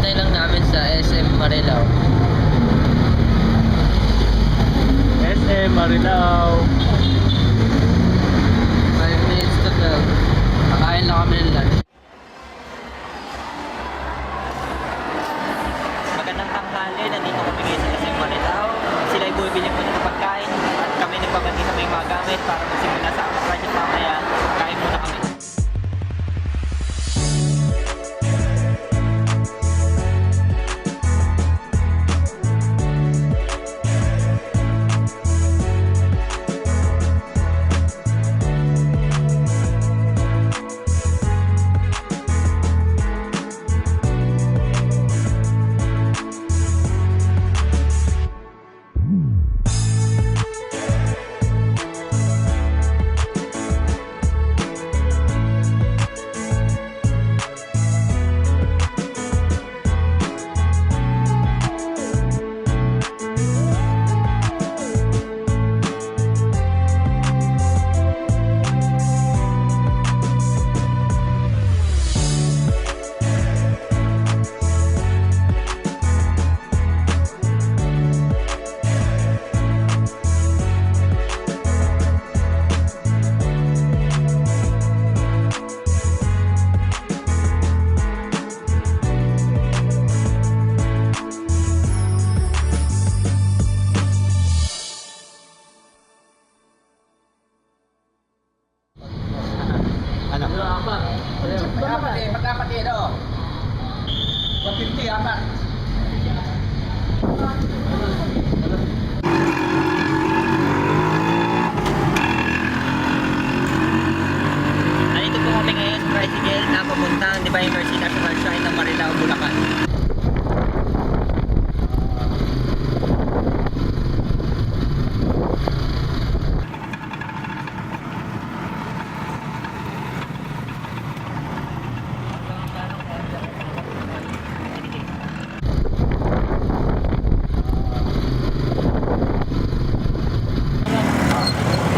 Kakabantay lang namin sa SM Marilao. SM Marilao. 5 minutes to 12. Kakain lang kami ng lunch. Magandang tanghali. Nandito kami ngayon sa SM Marilao. Sila ay bumibili po ng pagkain at kami nagpapagin sa mga gamit para magsimula sa Divine Mercy National Shrine ng Marilao, Bulacan.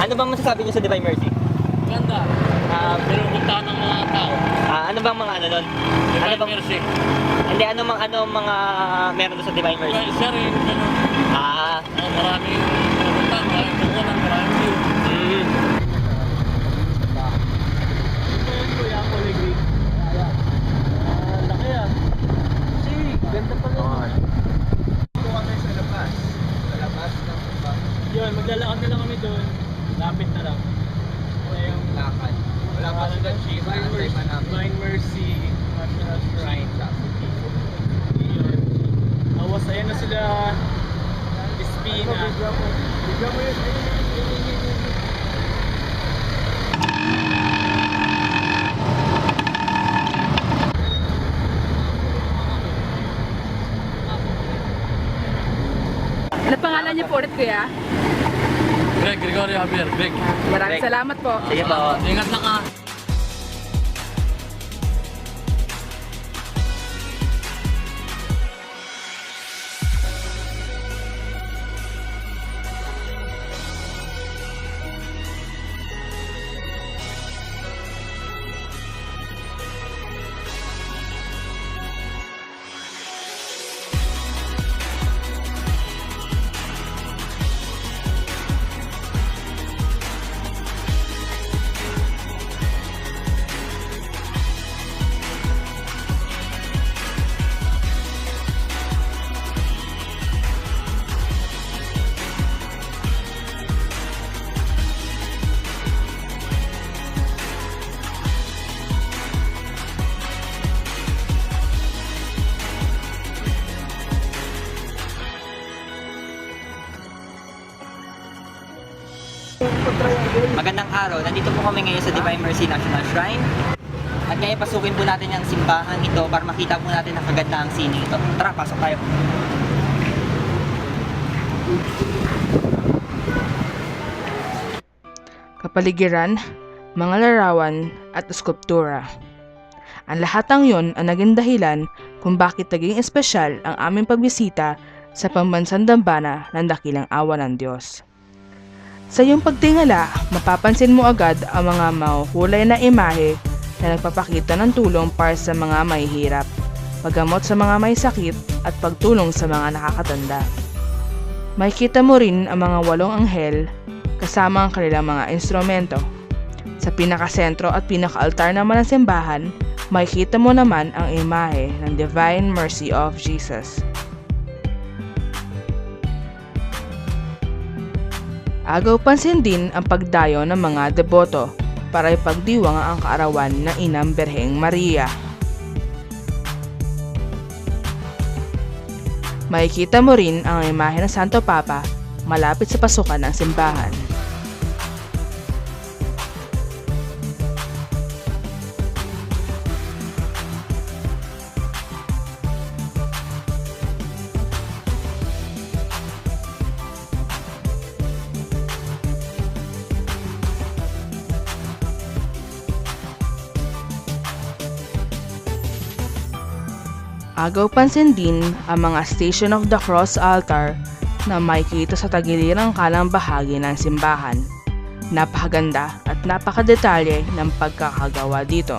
Ano bang masasabi niyo sa Divine Mercy? Ganda. Um, Pinupuntahan ng mga tao. ah, ano bang mga ano doon? Ano bang, Mercy. hindi, ano mga, ano mga meron doon sa Divine Mercy? Sir, yung ano, Ah, ah, maraming pupunta, maraming pupunta, maraming view. mm. Ah, ah. Si, ganda pa lang. Ito kami sa labas. Sa labas ng Yun, maglalakad na lang kami doon. Lapit na lang. Chief. Divine Antay Mercy, National Shrine. Yun. Awas, ayan na sila. Ispina. Bigyan mo yun. Ano pangalan niyo po ulit kuya? Greg, Gregorio Javier, Greg. Maraming Greg. salamat po. Sige po. Ingat lang ah. Araw. Nandito po kami ngayon sa Divine Mercy National Shrine. At ngayon pasukin po natin ang simbahan ito para makita po natin ang kagandaang sining ito. Tara, pasok tayo. Kapaligiran, mga larawan at skulptura. Ang lahat ng yon ang naging dahilan kung bakit naging espesyal ang aming pagbisita sa pambansang dambana ng dakilang awa ng Diyos. Sa iyong pagtingala, mapapansin mo agad ang mga mahuhulay na imahe na nagpapakita ng tulong para sa mga mahihirap, paggamot sa mga may sakit at pagtulong sa mga nakakatanda. Makikita mo rin ang mga walong anghel kasama ang kanilang mga instrumento. Sa pinakasentro at pinakaaltar naman ng simbahan, makikita mo naman ang imahe ng Divine Mercy of Jesus. Agaw pansin din ang pagdayo ng mga deboto para ipagdiwang ang kaarawan ng Inang Berheng Maria. Makikita mo rin ang imahe ng Santo Papa malapit sa pasukan ng simbahan. Agaw pansin din ang mga Station of the Cross altar na makikita sa tagilirang kalang bahagi ng simbahan. Napakaganda at napakadetalye ng pagkakagawa dito.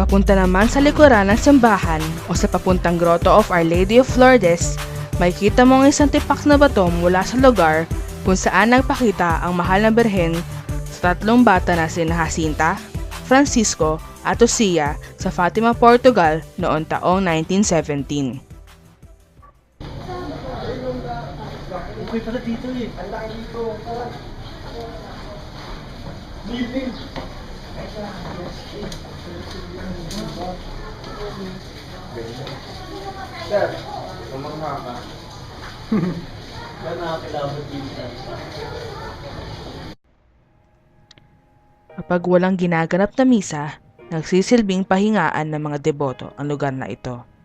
Papunta naman sa likuran ng simbahan o sa papuntang Grotto of Our Lady of Lourdes, makikita mo ang isang tipak na bato mula sa lugar kung saan nagpakita ang mahal na berhen sa tatlong bata na sina Jacinta, Francisco at Lucia sa Fatima, Portugal noong taong 1917. Okay pala dito eh. Ang laki dito. Sir, kumangha ka. Kaya nakakilabot dito. Kapag walang ginaganap na misa, nagsisilbing pahingaan ng mga deboto ang lugar na ito.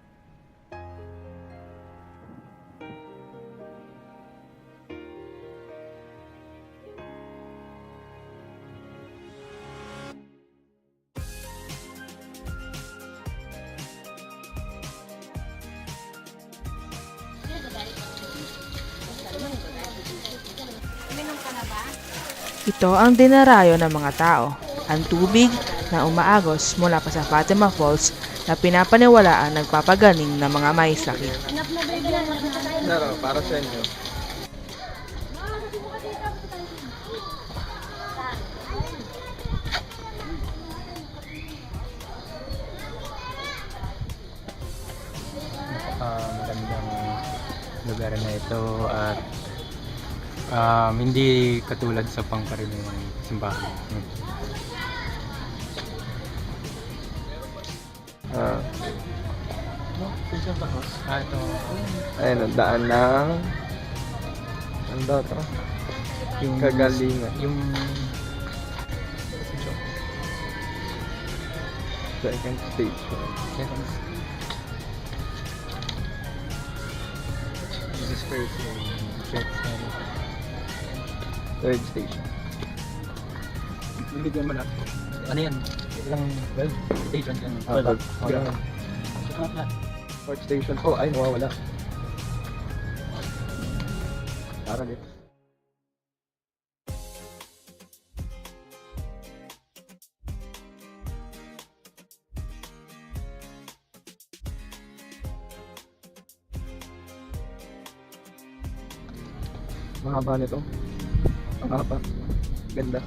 Ito ang dinarayo ng mga tao, ang tubig na umaagos mula pa sa Fatima Falls na pinapaniwalaang nagpapagaling ng mga may sakit. Oh, para sa inyo. ah, magandang lugar na ito at um, hindi katulad sa pangkaraniwang simbahan. Hmm. Ah. Ah, ito. ayun, ang daan ng... Ano daw ito? Yung, Kagalingan. Yung Second station. second This is first yung check ano. Third station. Bibigyan mo na. Ano yan? Ilang 12 station yan. Ah, pag- Wala. Wala. Fourth station. Oh, ay, nawawala. Para dito. Mahaba nito. Mahaba. Ganda.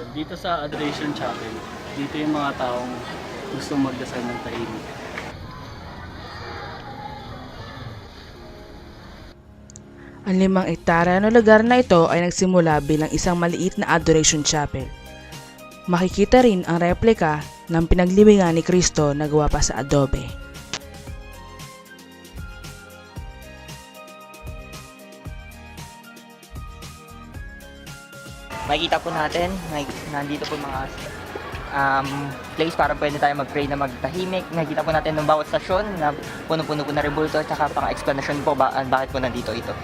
Ayun, Dito sa Adoration Chapel, dito yung mga taong gusto magdasal ng tahimik. Ang limang ektarya na lugar na ito ay nagsimula bilang isang maliit na adoration chapel. Makikita rin ang replika ng pinaglibingan ni Kristo na gawa pa sa adobe. Makikita po natin, may, nandito po mga um, place para pwede tayo mag-pray na magtahimik. Nakikita po natin ng bawat stasyon na puno-puno po na rebulto at saka pang explanation po ba, bakit po nandito ito.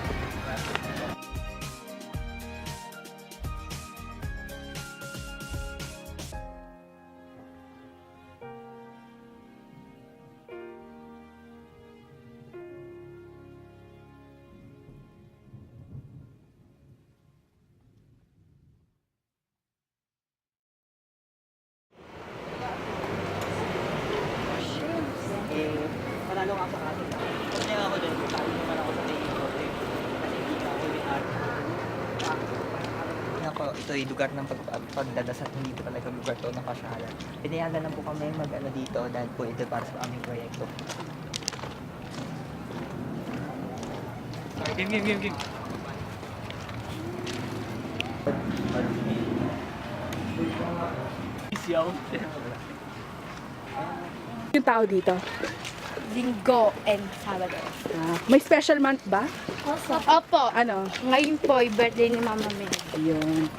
Ito yung lugar ng pag, pag- pagdadasal. Hindi po talaga lugar to ng pasyalan. Pinayagan lang po kami mag ano dito dahil po ito para sa aming proyekto. Game, game, game, game. Isyaw. yung tao dito? Linggo and Sabado. Ah, may special month ba? Opo. Ano? Ngayon po, yung birthday ni Mama May. Yun.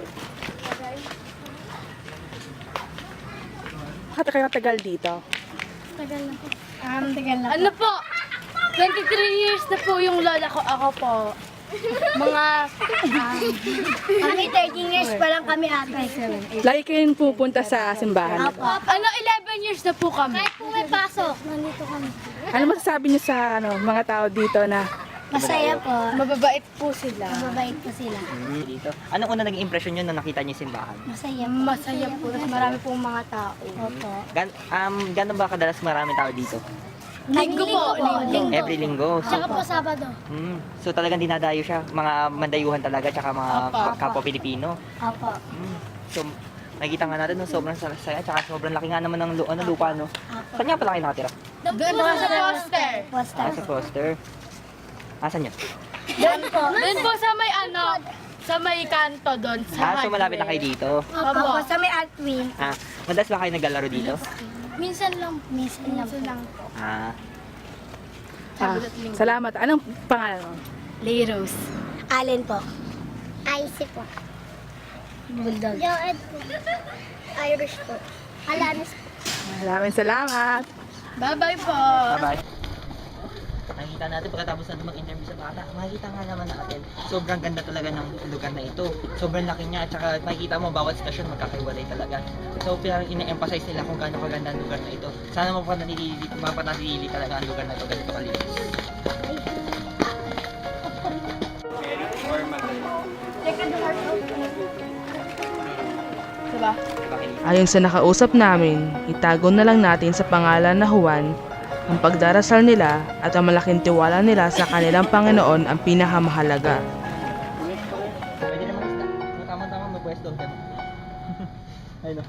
Bakit kayo tagal dito? Tagal na po. Um, tagal na Ano po? 23 years na po yung lola ko. Ako po. Mga... Um, kami 13 years pa lang kami ata. Lagi kayong pupunta sa simbahan. Ano, 11 years na po kami. Kahit po may pasok, nandito kami. Ano masasabi niyo sa ano, mga tao dito na Masaya po. Mababait po sila. Mababait po sila. Dito. Anong una naging impression nyo nung nakita niyo yung simbahan? Masaya po. Masaya po. Tapos marami pong mga tao. Opo. Gan um, gano'n ba kadalas maraming tao dito? Linggo po. Linggo. Every linggo. So, Tsaka po Sabado. mm, so talagang dinadayo siya. Mga mandayuhan talaga, tsaka mga Opo. kapwa Pilipino. Opo. Mm. So, nakikita nga natin, no, sobrang saya, tsaka sobrang laki nga naman ng lu- ano, lupa, no? Saan nga pala kayo nakatira? Doon po sa poster. Poster. Ah, sa Foster. Asan yun? Doon po. Doon po sa may ano, sa may kanto doon. Ah, so malapit na kayo dito. Opo. Sa may art wing. Ah, madalas ba kayo naglalaro dito? Minsan lang. Minsan lang po. Ah, ah, salamat. Anong pangalan mo? Leros. Allen po. Icy po. Bulldog. Joed po. Irish po. Alanis po. Maraming salamat. Bye-bye po. bye-bye. Nakikita natin pagkatapos natin mag-interview sa bata, makikita nga naman natin, sobrang ganda talaga ng lugar na ito. Sobrang laki niya at saka makikita mo bawat stasyon magkakaiwalay talaga. So parang ine-emphasize nila kung gaano kaganda ang lugar na ito. Sana mapanatili, mapanatili talaga ang lugar na ito ganito kalinis. Diba? Ayon sa nakausap namin, itago na lang natin sa pangalan na Juan ang pagdarasal nila at ang malaking tiwala nila sa kanilang Panginoon ang pinakamahalaga. Tama-tama, may pwesto. Ayun o.